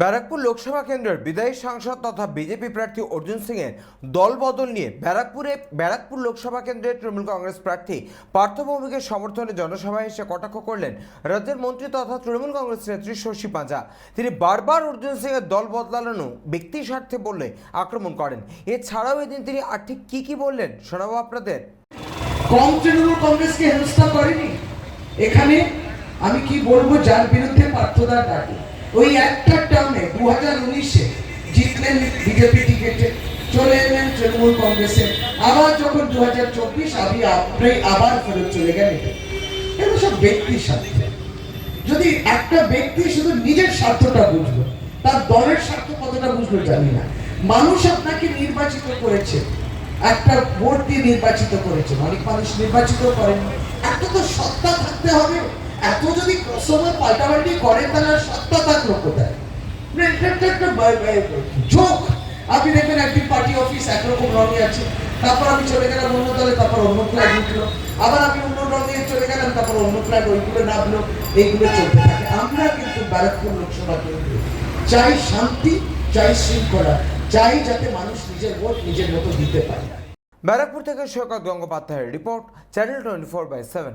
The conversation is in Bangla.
ব্যারাকপুর লোকসভা কেন্দ্রের বিদায়ী সাংসদ তথা বিজেপি প্রার্থী অর্জুন সিংয়ের দলবদল নিয়ে ব্যারাকপুরে, ব্যারাকপুর লোকসভা কেন্দ্রের তৃণমূল কংগ্রেস প্রার্থী পার্থভৌমিকের সমর্থনে জনসভায় এসে কটাক্ষ করলেন রাজ্যের মন্ত্রী তথা তৃণমূল কংগ্রেস নেত্রী শশী পাঁজা। তিনি বারবার অর্জুন সিংয়ের দল বদলানো ব্যক্তি স্বার্থে বললে আক্রমণ করেন। এছাড়াও এদিন তিনি আর ঠিক কী কী বললেন শোনাবো আপনাদের। কংগ্রেসকে এখানে আমি কি বলব? যার বিরুদ্ধে ডাকে। ওই একটা টার্মে দু হাজার উনিশে জিতলেন বিজেপি চলে এলেন তৃণমূল কংগ্রেসে। আবার যখন দু হাজার চব্বিশ আমি আপনি আবার ফেরত চলে গেলেন এগুলো সব ব্যক্তির যদি একটা ব্যক্তি শুধু নিজের স্বার্থটা বুঝলো, তার দলের স্বার্থ কতটা বুঝলো জানি না। মানুষ আপনাকে নির্বাচিত করেছে, একটা ভোট দিয়ে নির্বাচিত করেছেন অনেক মানুষ নির্বাচিত করেন। এত তো সত্তা থাকতে হবে, এত যদি সময় পাল্টাপাল্টি করে, তাহলে থাকল কোথায় একটা একটা যোগ আপনি দেখবেন একদিন পার্টি অফিস একরকম রঙে আছে তারপর আমি চলে গেলাম অন্য দলে তারপর অন্য ফ্ল্যাগ উঠল আবার আমি অন্য রঙে চলে গেলাম তারপর অন্য ফ্ল্যাগ ওইগুলো নামলো এইগুলো চলতে থাকে। আমরা কিন্তু ব্যারাকপুর লোকসভা কেন্দ্রে চাই শান্তি চাই শৃঙ্খলা চাই যাতে মানুষ নিজের ভোট নিজের মতো দিতে পারে। ব্যারাকপুর থেকে সৈকত গঙ্গোপাধ্যায়ের report channel twenty four by seven.